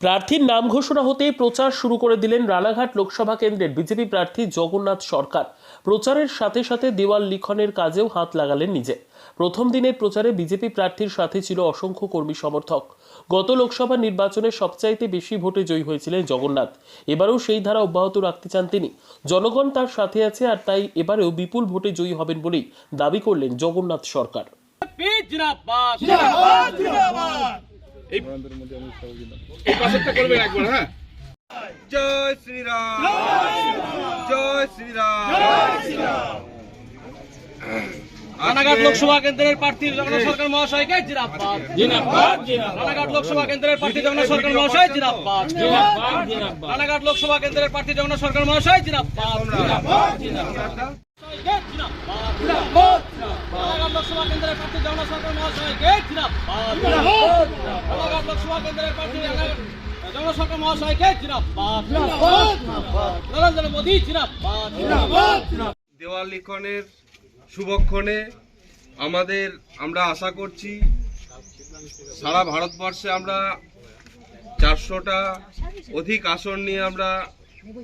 প্রার্থীর নাম ঘোষণা হতেই প্রচার শুরু করে দিলেন রানাঘাট লোকসভা কেন্দ্রের বিজেপি প্রার্থী জগন্নাথ সরকার। প্রচারের সাথে সাথে দেওয়াল লিখনের কাজেও হাত লাগালেন নিজে। প্রথম দিনের প্রচারে বিজেপি প্রার্থীর সাথে ছিল অসংখ্য কর্মী সমর্থক। গত লোকসভা নির্বাচনে সবচাইতে বেশি ভোটে জয়ী হয়েছিলেন জগন্নাথ। এবারেও সেই ধারা অব্যাহত রাখতে চান তিনি। জনগণ তার সাথে আছে আর তাই এবারেও বিপুল ভোটে জয়ী হবেন বলেই দাবি করলেন জগন্নাথ সরকার। জিন্দাবাদ জিন্দাবাদ জিন্দাবাদ। এই পাশেরটা করবেন একবার হ্যাঁ? জয় শ্রীরাম। জয় শ্রীরাম। রানাঘাট লোকসভা কেন্দ্রের প্রার্থী জগন্নাথ সরকার মহাশয়কে জিরাবাদ জিন্দাবাদ রানাঘাট লোকসভা কেন্দ্রের প্রার্থী জগন্নাথ সরকার মহাশয় জিরাবাদ রানাঘাট লোকসভা কেন্দ্রের প্রার্থী জগন্নাথ সরকার মহাশয় রানাঘাট লোকসভা কেন্দ্রের প্রার্থী জগন্নাথ সরকার মহাশয়কে জিরাবাদ রানাঘাট লোকসভা কেন্দ্রের প্রার্থী জগন্নাথ সরকার নরেন্দ্র মোদী দেওয়াল লিখনের শুভক্ষণে আমাদের আমরা আশা করছি সারা ভারতবর্ষে আমরা চারশোটা অধিক আসন নিয়ে আমরা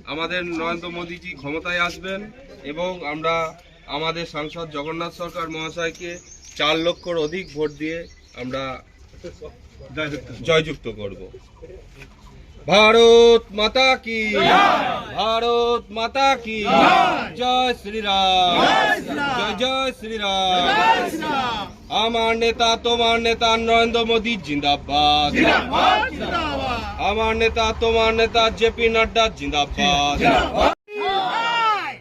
আমাদের নরেন্দ্র মোদীজি ক্ষমতায় আসবেন এবং আমরা আমাদের সাংসদ জগন্নাথ সরকার মহাশয়কে চার লক্ষর অধিক ভোট দিয়ে আমরা জয়যুক্ত করব। ভারত মাতা কি ভারত মাতা কি? জয় শ্রীরাম। জয় জয় শ্রীরাম। আমার নেতা তোমার নেতা নরেন্দ্র মোদী জিন্দাবাদ। আমার নেতা তোমার নেতা জেপি নাড্ডা জিন্দাবাদ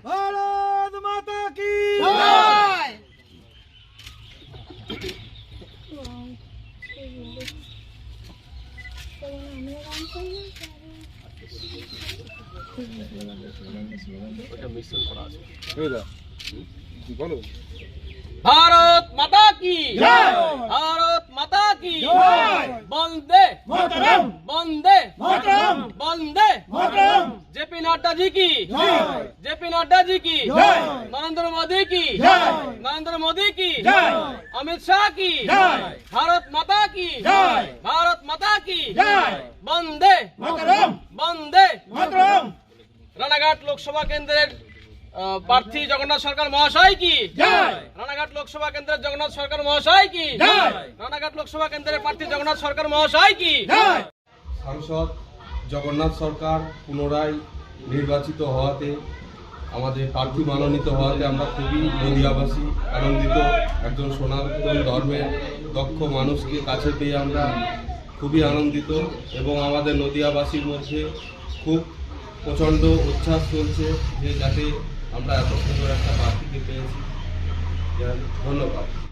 ভারত মাতা কি ভারত মাতা কি ভারত মাতা কি বন্দে বন্দে বন্দে নড্ডা জি কি জেপি নড্ডা জি কি নরেন্দ্র মোদি কি নরেন্দ্র মোদি কি অমিত শাহ কি ভারত মাতা কি ভারত মাতা কি বন্দে বন্দে রানাঘাট লোকসভা কেন্দ্রের প্রার্থী জগন্নাথ সরকার মহাশয় কি রানাঘাট লোকসভা কেন্দ্রের জগন্নাথ সরকার মহাশয় কি রানাঘাট লোকসভা কেন্দ্রের প্রার্থী জগন্নাথ সরকার মহাশয় কি সাংসদ জগন্নাথ সরকার পুনরায় নির্বাচিত হওয়াতে, আমাদের প্রার্থী মনোনীত হওয়াতে আমরা খুবই নদিয়াবাসী, আনন্দিত। একজন সনাতন ধর্মের দক্ষ মানুষকে কাছে পেয়ে আমরা খুবই আনন্দিত এবং আমাদের নদিয়াবাসীর মধ্যে খুব প্রচণ্ড উচ্ছ্বাস চলছে যে যাতে আমরা এত সুন্দর একটা প্রার্থীকে পেয়েছি। ধন্যবাদ।